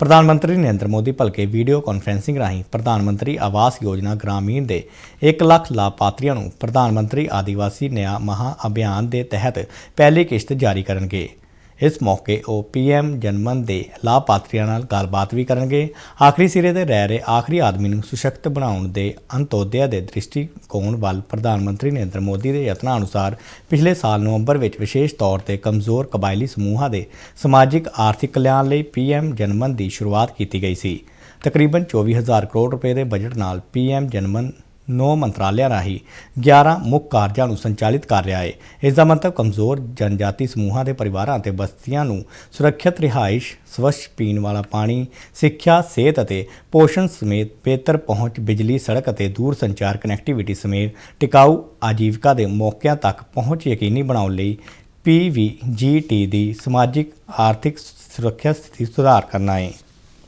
ਪ੍ਰਧਾਨ ਮੰਤਰੀ ਨਰਿੰਦਰ ਮੋਦੀ ਭਲਕੇ ਵੀਡੀਓ ਕਾਨਫਰੈਂਸਿੰਗ ਰਾਹੀਂ ਪ੍ਰਧਾਨ ਮੰਤਰੀ ਆਵਾਸ ਯੋਜਨਾ ਗ੍ਰਾਮੀਣ ਦੇ 1 ਲੱਖ ਲਾਭਪਾਤਰੀਆਂ ਨੂੰ ਪ੍ਰਧਾਨ ਮੰਤਰੀ ਆਦੀਵਾਸੀ ਨਿਆਂ ਮਹਾ ਅਭਿਆਨ ਦੇ ਤਹਿਤ ਪਹਿਲੀ ਕਿਸ਼ਤ ਜਾਰੀ ਕਰਨਗੇ। ਇਸ ਮੌਕੇ ਉਹ ਪੀਐਮ ਜਨਮਨ ਦੇ ਲਾਭਪਾਤਰੀਆਂ ਨਾਲ ਗੱਲਬਾਤ ਵੀ ਕਰਨਗੇ। ਆਖਰੀ ਸਿਰੇ ਤੇ ਰਹਿ ਰਹੇ ਆਖਰੀ ਆਦਮੀ ਨੂੰ ਸਸ਼ਕਤ ਬਣਾਉਣ ਦੇ ਅੰਤੋਦਿਆ ਦੇ ਦ੍ਰਿਸ਼ਟੀਕੋਣ ਵੱਲ ਪ੍ਰਧਾਨ ਮੰਤਰੀ ਨਰਿੰਦਰ ਮੋਦੀ ਦੇ ਯਤਨਾਂ ਅਨੁਸਾਰ ਪਿਛਲੇ ਸਾਲ ਨਵੰਬਰ ਵਿੱਚ ਵਿਸ਼ੇਸ਼ ਤੌਰ ਤੇ ਕਮਜ਼ੋਰ ਕਬਾਇਲੀ ਸਮੂਹਾਂ ਦੇ ਸਮਾਜਿਕ, ਆਰਥਿਕ ਕਲਿਆਣ ਲਈ ਪੀਐਮ ਜਨਮਨ ਦੀ ਸ਼ੁਰੂਆਤ ਕੀਤੀ ਗਈ ਸੀ। ਤਕਰੀਬਨ 24000 ਕਰੋੜ ਰੁਪਏ ਦੇ ਬਜਟ ਨਾਲ ਪੀਐਮ ਜਨਮਨ ਨੌ ਮੰਤਰਾਲਿਆਂ ਰਾਹੀਂ 11 ਮੁੱਖ ਕਾਰਜਾਂ ਨੂੰ ਸੰਚਾਲਿਤ ਕਰ ਰਿਹਾ ਹੈ ਇਸ ਦਾ ਮਤਲਬ ਕਮਜ਼ੋਰ ਜਨਜਾਤੀ ਸਮੂਹਾਂ ਦੇ ਪਰਿਵਾਰਾਂ ਅਤੇ ਬਸਤੀਆਂ ਨੂੰ ਸੁਰੱਖਿਅਤ ਰਿਹਾਇਸ਼, ਸਵੱਛ ਪੀਣ ਵਾਲਾ ਪਾਣੀ, ਸਿੱਖਿਆ, ਸਿਹਤ ਅਤੇ ਪੋਸ਼ਣ ਸਮੇਤ ਬਿਹਤਰ ਪਹੁੰਚ, ਬਿਜਲੀ, ਸੜਕ ਅਤੇ ਦੂਰ ਸੰਚਾਰ ਕਨੈਕਟੀਵਿਟੀ ਸਮੇਤ ਟਿਕਾਊ ਆਜੀਵਿਕਾ ਦੇ ਮੌਕਿਆਂ ਤੱਕ ਪਹੁੰਚ ਯਕੀਨੀ ਬਣਾਉਣ ਲਈ ਪੀਵੀਜੀਟੀ ਦੀ ਸਮਾਜਿਕ, ਆਰਥਿਕ ਸੁਰੱਖਿਆ ਸਥਿਤੀ ਸੁਧਾਰ ਕਰਨਾ ਹੈ